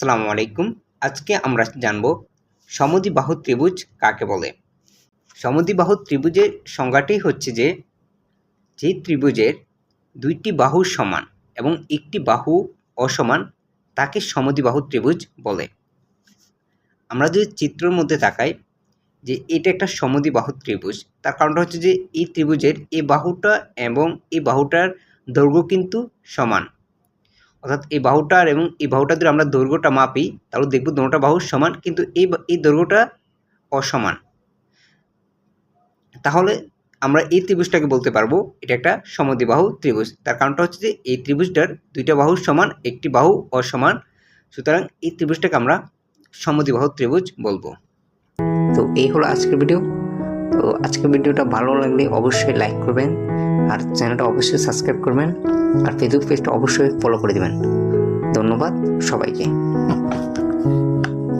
আসসালামু আলাইকুম। আজকে আমরা জানব সমদ্বিবাহু ত্রিভুজ কাকে বলে? সমদ্বিবাহু ত্রিভুজের সংজ্ঞাটি হচ্ছে যে যে ত্রিভুজের দুইটি বাহু সমান এবং একটি বাহু অসমান তাকে সমদ্বিবাহু ত্রিভুজ বলে। আমরা যদি চিত্রের মধ্যে তাকাই যে এটা একটা সমদ্বিবাহু ত্রিভুজ, তার কারণটা হচ্ছে যে এই ত্রিভুজের এই বাহুটা এবং এই বাহুটার দৈর্ঘ্য কিন্তু সমান। অর্থাৎ এই বাহুটার এবং এই বাহুটা যদি আমরা দৈর্ঘ্যটা মাপি, তাহলে দেখব দুটোটা বাহু সমান, কিন্তু এই এই দৈর্ঘ্যটা অসমান। তাহলে আমরা এই ত্রিভুজটাকে বলতে পারব, এটা একটা সমদ্বিবাহু ত্রিভুজ। তার কারণটা হচ্ছে যে এই ত্রিভুজটার দুইটা বাহু সমান, একটি বাহু অসমান। সুতরাং এই ত্রিভুজটাকে আমরা সমদ্বিবাহু ত্রিভুজ বলব। তো এই হলো আজকের ভিডিও। তো আজকের ভিডিওটা ভালো লাগলে অবশ্যই লাইক করবেন। আর চ্যানেলটা অবশ্যই সাবস্ক্রাইব করবেন। আর ফেসবুক পেজটা অবশ্যই ফলো করে দেবেন। ধন্যবাদ সবাইকে।